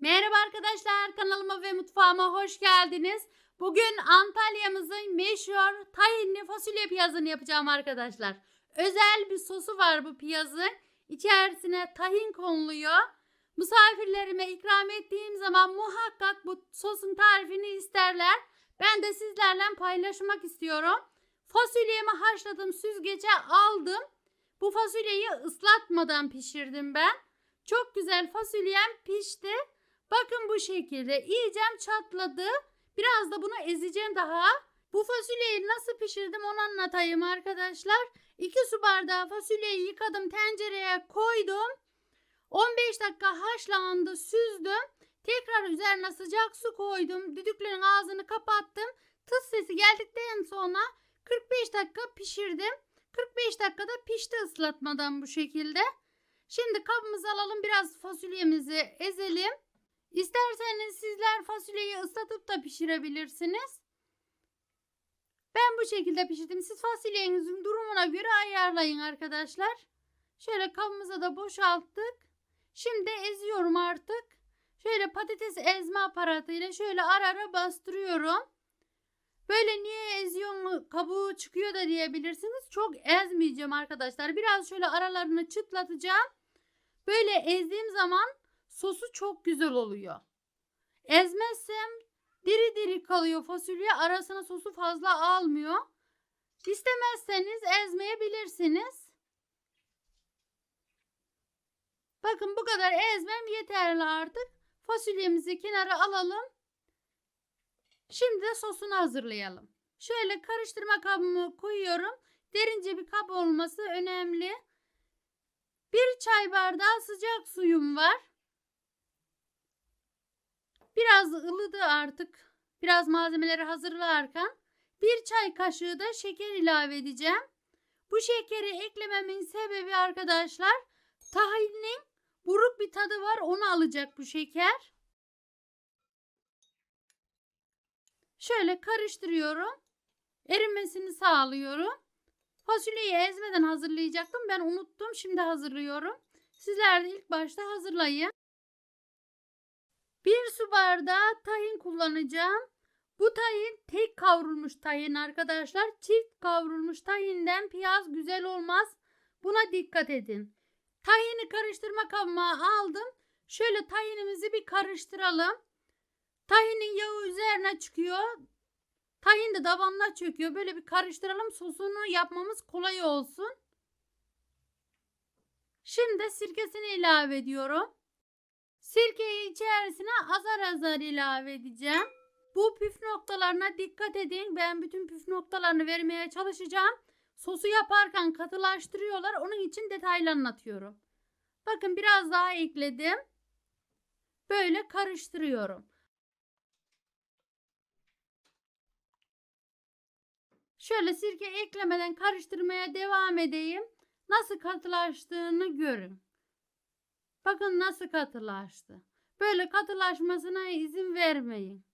Merhaba arkadaşlar kanalıma ve mutfağıma hoş geldiniz. Bugün Antalya'mızın meşhur tahinli fasulye piyazını yapacağım arkadaşlar. Özel bir sosu var bu piyazın. İçerisine tahin konuluyor. Misafirlerime ikram ettiğim zaman muhakkak bu sosun tarifini isterler. Ben de sizlerle paylaşmak istiyorum. Fasulyemi haşladım, süzgece aldım. Bu fasulyeyi ıslatmadan pişirdim ben. Çok güzel fasulyem pişti. Bakın bu şekilde iyicem çatladı. Biraz da bunu ezeceğim daha. Bu fasulyeyi nasıl pişirdim onu anlatayım arkadaşlar. 2 su bardağı fasulyeyi yıkadım tencereye koydum. 15 dakika haşlandı süzdüm. Tekrar üzerine sıcak su koydum. Düdüklünün ağzını kapattım. Tıs sesi geldikten sonra 45 dakika pişirdim. 45 dakikada pişti ıslatmadan bu şekilde. Şimdi kabımızı alalım biraz fasulyemizi ezelim. İsterseniz sizler fasulyeyi ıslatıp da pişirebilirsiniz. Ben bu şekilde pişirdim. Siz fasulyenizin durumuna göre ayarlayın arkadaşlar. Şöyle kabımıza da boşalttık. Şimdi eziyorum artık. Şöyle patates ezme aparatıyla şöyle ara ara bastırıyorum. Böyle niye eziyorum kabuğu çıkıyor da diyebilirsiniz. Çok ezmeyeceğim arkadaşlar. Biraz şöyle aralarını çıtlatacağım. Böyle ezdiğim zaman sosu çok güzel oluyor. Ezmezsem diri diri kalıyor fasulye. Arasına sosu fazla almıyor. İstemezseniz ezmeyebilirsiniz. Bakın bu kadar ezmem yeterli artık. Fasulyemizi kenara alalım. Şimdi de sosunu hazırlayalım. Şöyle karıştırma kabımı koyuyorum. Derince bir kap olması önemli. Bir çay bardağı sıcak suyum var. Biraz ılıdı artık. Biraz malzemeleri hazırlarken. Bir çay kaşığı da şeker ilave edeceğim. Bu şekeri eklememin sebebi arkadaşlar tahinin buruk bir tadı var onu alacak bu şeker. Şöyle karıştırıyorum. Erimesini sağlıyorum. Fasulyeyi ezmeden hazırlayacaktım. Ben unuttum. Şimdi hazırlıyorum. Sizler de ilk başta hazırlayın. Bir su bardağı tahin kullanacağım. Bu tahin tek kavrulmuş tahin arkadaşlar. Çift kavrulmuş tahinden piyaz güzel olmaz. Buna dikkat edin. Tahini karıştırma kabıma aldım. Şöyle tahinimizi bir karıştıralım. Tahinin yağı üzerine çıkıyor. Tahin de tabanına çöküyor. Böyle bir karıştıralım. Sosunu yapmamız kolay olsun. Şimdi sirkesini ilave ediyorum. Sirkeyi içerisine azar azar ilave edeceğim. Bu püf noktalarına dikkat edin. Ben bütün püf noktalarını vermeye çalışacağım. Sosu yaparken katılaştırıyorlar. Onun için detaylı anlatıyorum. Bakın biraz daha ekledim. Böyle karıştırıyorum. Şöyle sirke eklemeden karıştırmaya devam edeyim. Nasıl katılaştığını görün. Bakın nasıl katılaştı. Böyle katılaşmasına izin vermeyin.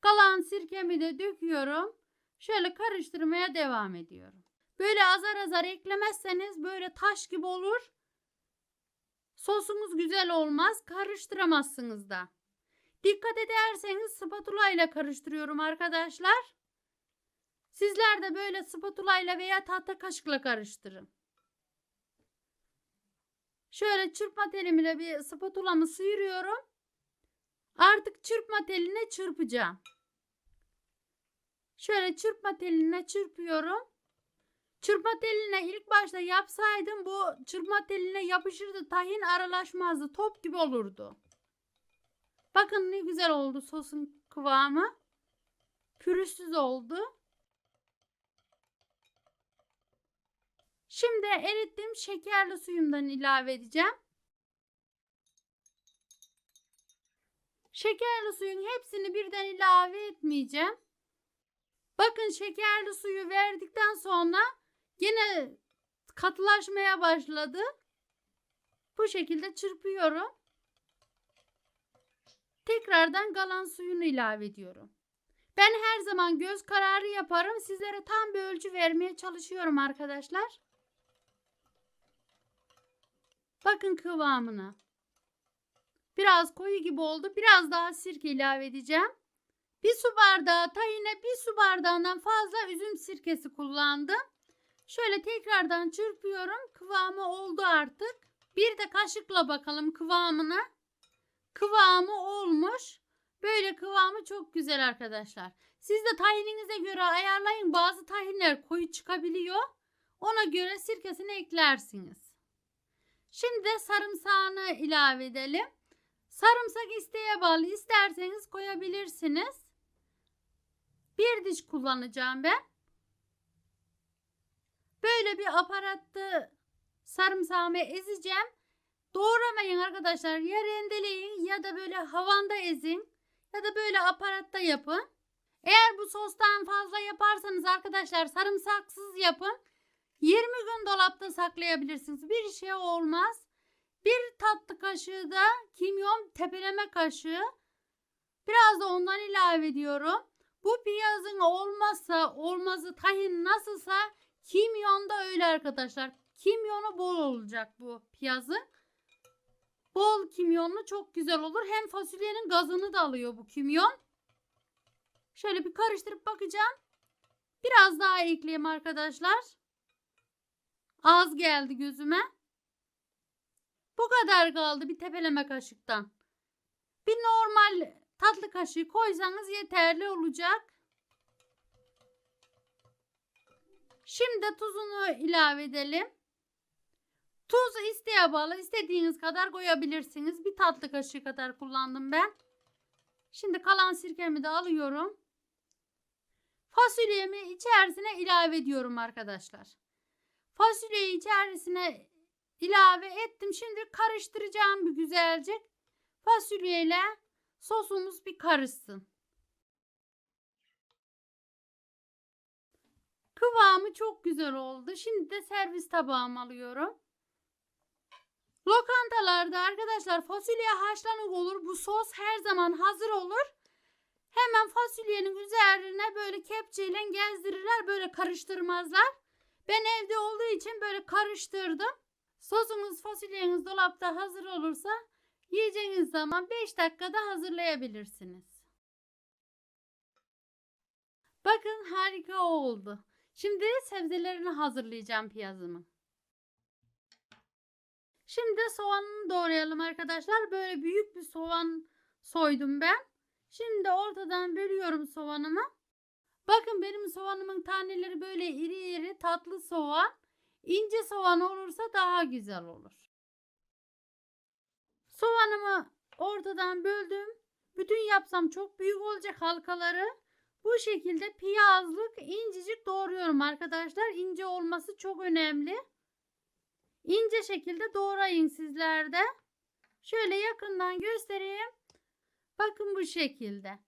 Kalan sirkemi de döküyorum. Şöyle karıştırmaya devam ediyorum. Böyle azar azar eklemezseniz böyle taş gibi olur. Sosunuz güzel olmaz. Karıştıramazsınız da. Dikkat ederseniz spatula ile karıştırıyorum arkadaşlar. Sizler de böyle spatula ile veya tahta kaşıkla karıştırın. Şöyle çırpma telimle bir spatulamı sıyırıyorum. Artık çırpma teline çırpacağım. Şöyle çırpma teline çırpıyorum. Çırpma teline ilk başta yapsaydım bu çırpma teline yapışırdı. Tahin aralaşmazdı. Top gibi olurdu. Bakın ne güzel oldu sosun kıvamı. Pürüzsüz oldu. Şimdi erittiğim şekerli suyumdan ilave edeceğim. Şekerli suyun hepsini birden ilave etmeyeceğim. Bakın şekerli suyu verdikten sonra yine katılaşmaya başladı. Bu şekilde çırpıyorum. Tekrardan kalan suyunu ilave ediyorum. Ben her zaman göz kararı yaparım. Sizlere tam bir ölçü vermeye çalışıyorum arkadaşlar. Bakın kıvamına. Biraz koyu gibi oldu. Biraz daha sirke ilave edeceğim. Bir su bardağı tahine bir su bardağından fazla üzüm sirkesi kullandım. Şöyle tekrardan çırpıyorum. Kıvamı oldu artık. Bir de kaşıkla bakalım kıvamına. Kıvamı olmuş. Böyle kıvamı çok güzel arkadaşlar. Siz de tahininize göre ayarlayın. Bazı tahinler koyu çıkabiliyor. Ona göre sirkesini eklersiniz. Şimdi de sarımsağını ilave edelim. Sarımsak isteğe bağlı. İsterseniz koyabilirsiniz. Bir diş kullanacağım ben. Böyle bir aparatta sarımsağımı ezeceğim. Doğramayın arkadaşlar. Ya rendeleyin ya da böyle havanda ezin. Ya da böyle aparatta yapın. Eğer bu sostan fazla yaparsanız arkadaşlar sarımsaksız yapın. 20 gün dolapta saklayabilirsiniz. Bir şey olmaz. Bir tatlı kaşığı da kimyon tepeleme kaşığı. Biraz da ondan ilave ediyorum. Bu piyazın olmazsa olmazı tahin nasılsa kimyon da öyle arkadaşlar. Kimyonu bol olacak bu piyazın. Bol kimyonlu çok güzel olur. Hem fasulyenin gazını da alıyor bu kimyon. Şöyle bir karıştırıp bakacağım. Biraz daha ekleyeyim arkadaşlar. Az geldi gözüme. Bu kadar kaldı bir tepeleme kaşıktan. Bir normal tatlı kaşığı koysanız yeterli olacak. Şimdi tuzunu ilave edelim. Tuz isteğe bağlı istediğiniz kadar koyabilirsiniz. Bir tatlı kaşığı kadar kullandım ben. Şimdi kalan sirkemi de alıyorum. Fasulyemi içerisine ilave ediyorum arkadaşlar. Fasulyeyi içerisine ilave ettim. Şimdi karıştıracağım bir güzelce. Fasulyeyle sosumuz bir karışsın. Kıvamı çok güzel oldu. Şimdi de servis tabağıma alıyorum. Lokantalarda arkadaşlar fasulye haşlanık olur. Bu sos her zaman hazır olur. Hemen fasulyenin üzerine böyle kepçeyle gezdirirler. Böyle karıştırmazlar. Ben evde olduğu için böyle karıştırdım. Sosunuz fasulyeniz dolapta hazır olursa yiyeceğiniz zaman 5 dakikada hazırlayabilirsiniz. Bakın harika oldu. Şimdi sebzelerini hazırlayacağım piyazımı. Şimdi soğanını doğrayalım arkadaşlar. Böyle büyük bir soğan soydum ben. Şimdi ortadan bölüyorum soğanımı. Bakın benim soğanımın taneleri böyle iri iri tatlı soğan. İnce soğan olursa daha güzel olur. Soğanımı ortadan böldüm. Bütün yapsam çok büyük olacak halkaları. Bu şekilde piyazlık incecik doğruyorum arkadaşlar. İnce olması çok önemli. İnce şekilde doğrayın sizler de. Şöyle yakından göstereyim. Bakın bu şekilde.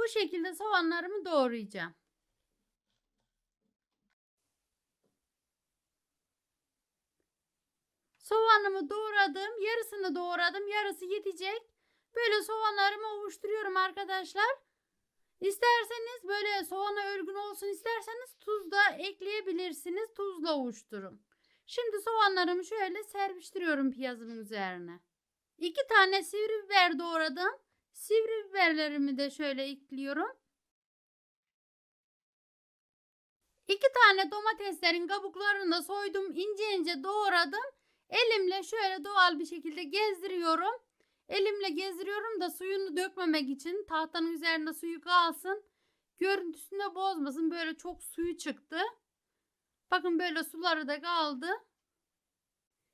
Bu şekilde soğanlarımı doğrayacağım. Soğanımı doğradım. Yarısını doğradım. Yarısı yetecek. Böyle soğanlarımı ovuşturuyorum arkadaşlar. İsterseniz böyle soğana örgün olsun isterseniz tuz da ekleyebilirsiniz. Tuzla ovuşturun. Şimdi soğanlarımı şöyle serpiştiriyorum piyazımın üzerine. İki tane sivri biber doğradım. Sivri biberlerimi de şöyle ekliyorum. İki tane domateslerin kabuklarını da soydum. ince ince doğradım. Elimle şöyle doğal bir şekilde gezdiriyorum. Elimle gezdiriyorum da suyunu dökmemek için tahtanın üzerinde suyu kalsın. Görüntüsünü bozmasın. Böyle çok suyu çıktı. Bakın böyle suları da kaldı.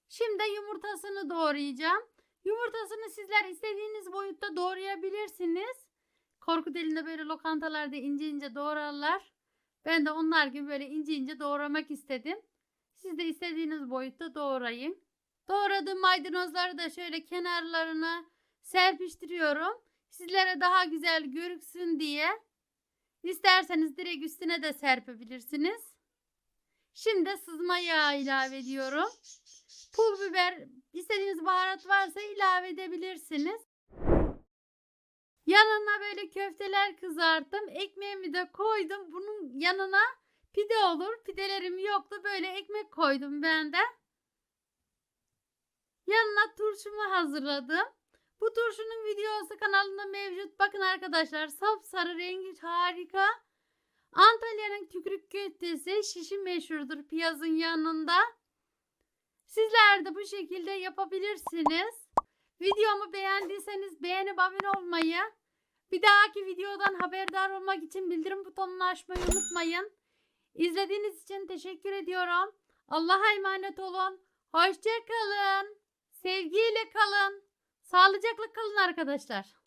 Şimdi yumurtasını doğrayacağım. Yumurtasını sizler istediğiniz boyutta doğrayabilirsiniz. Korkut elinde böyle lokantalarda ince ince doğrarlar. Ben de onlar gibi böyle ince ince doğramak istedim. Siz de istediğiniz boyutta doğrayın. Doğradığım maydanozları da şöyle kenarlarına serpiştiriyorum. Sizlere daha güzel görüksün diye. İsterseniz direkt üstüne de serpebilirsiniz. Şimdi sızma yağı ilave ediyorum. Pul biber, istediğiniz baharat varsa ilave edebilirsiniz. Yanına böyle köfteler kızarttım. Ekmeğimi de koydum. Bunun yanına pide olur. Pidelerim yoktu. Böyle ekmek koydum ben de. Yanına turşumu hazırladım. Bu turşunun videosu kanalında mevcut. Bakın arkadaşlar sapsarı rengi harika. Antalya'nın tükürük köftesi şişi meşhurdur piyazın yanında. Sizler de bu şekilde yapabilirsiniz. Videomu beğendiyseniz beğenip abone olmayı, bir dahaki videodan haberdar olmak için bildirim butonunu açmayı unutmayın. İzlediğiniz için teşekkür ediyorum. Allah'a emanet olun. Hoşça kalın. Sevgiyle kalın. Sağlıcakla kalın arkadaşlar.